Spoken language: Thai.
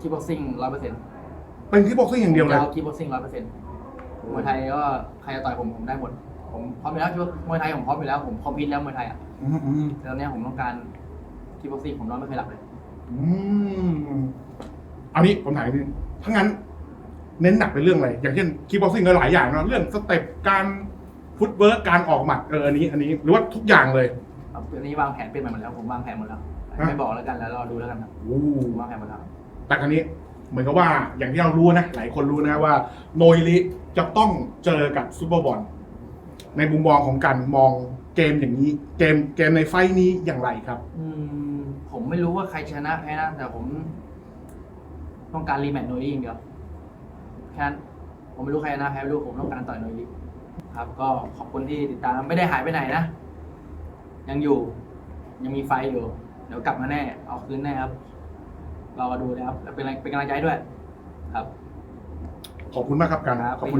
คีบ็อกซิ่งร้อยเปอร์เซ็นต์เป็นที่บ็อกซิ่งอย่างเดียวเลยคีบ็อกซิ่งร้อยเปอร์เซ็นต์มวยไทยก็ใครจะต่อยผมผมได้หมด ผมพร้อมอยู่แล้วคิดว่ามวยไทยผมพร้อมอยู่แล้วผมคอมพิวแล้วมวยไทยอะอืมอืมแต่ตอนเนี้ยผมต้องการคีบ็อกซิ่งผมนอนไม่เคยหลับเลย อืมเอานี้ผมถามนิดนึงถ้างั้น เน้นหนักไปเรื่องอะไร อย่างเช่นคีบ็อกซิ่งหลายๆอย่างเนาะเรื่องสเต็ปการฟุตเวิร์กการออกหมัดเอออันนี้ อันนี้หรือว่าทุกอย่างเลย ครับอันนี้วางแผนเป็นมาหมดแล้วผมวางแผนหมดแล้ว ฮะ ไม่บอกแล้วกันแล้วรอดูแล้วกันครับโอ้ผมวางแผนหมดแล้ว แต่ครั้นี้เหมือนกับว่าอย่างที่เรารู้นะ หลายคนรู้นะว่าโนยลิจะต้องเจอกับซูเปอร์บอลในมุมมองของการมองเกมอย่างนี้ เกมเกมในไฟท์นี้อย่างไรครับ อืมผมไม่รู้ว่าใครชนะแพ้นะ แต่ผม ต้องการรีแมตช์โนยลี่อย่างเดียวแค่นั้นผมไม่รู้ใครชนะแพ้ไม่รู้ผมต้องการต่อยโนยลี่ครับ ก็ขอบคุณที่ติดตามไม่ได้หายไปไหนนะยังอยู่ ยังมีไฟอยู่ เดี๋ยวกลับมาแน่ เอาคืนแน่ครับ รอดูนะครับแล้วเป็นอะไรเป็นกำลังใจให้ด้วย ครับ ขอบคุณมากครับกันครับขอบคุณ